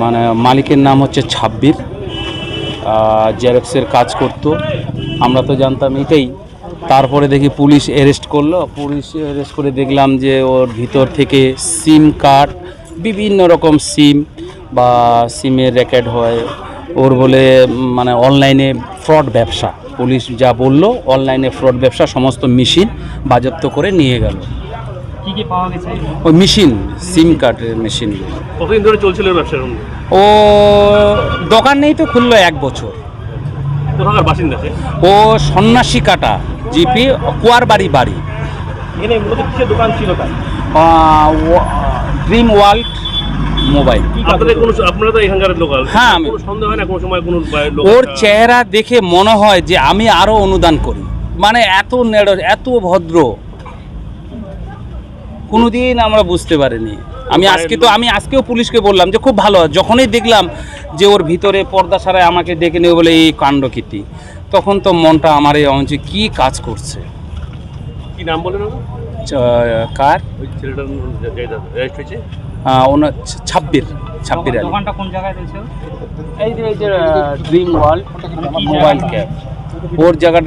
মানে মালিকের নাম হচ্ছে ছাব্বির। জেরক্সের কাজ করতো। আমরা তো জানতাম এটাই। তারপরে দেখি পুলিশ অ্যারেস্ট করল। পুলিশ অ্যারেস্ট করে দেখলাম যে ওর ভিতর থেকে সিম কার্ড বিভিন্ন রকম সিম বা সিমের রেকেট হয়। ওর বলে মানে অনলাইনে ফ্রড ব্যবসা। পুলিশ যা বলল অনলাইনে ফ্রড ব্যবসা, সমস্ত মেশিন বাজেপ্ত করে নিয়ে গেল। কি কি পাওয়া গেছে? ওই মেশিন সিম কার্ডের মেশিন। কতদিন ধরে চলছিল ব্যবসা ও দোকান নেই তো খুললো এক বছর। কোথাকার বাসিন্দা ও সন্ন্যাসী কাটা জিপি কুয়ার বাড়ি বাড়ি। এখানে মূলত কিসের দোকান ছিল তার? Dream world mobile. আপনারা তো এখানকার লোকাল। হ্যাঁ, আমি- সন্দেহ হয় না কোনো সময় কোনো ওর চেহারা দেখে মনে হয় যে আমি আরও অনুদান করি। মানে এত নেড় এত ভদ্র। কোনোদিন আমরা বুঝতে পারিনি। আমি আজকে তো আমি আজকেও পুলিশকে বললাম যে খুব ভালো যখনই দেখলাম যে ওর ভিতরে পর্দা সারায় আমাকে ডেকে নেবে বলে এই কাণ্ড কীর্তি তখন তো মনটা আমার এই অঞ্চে কী কাজ করছে? কি নাম বলেন কার? ওনার ছাব্বির ছাব্বির আলী। কোন জায়গায় রয়েছে? এই যে এই যে ড্রিম ওয়ার্ল্ড মোবাইল ক্যাব ওর জায়গাটা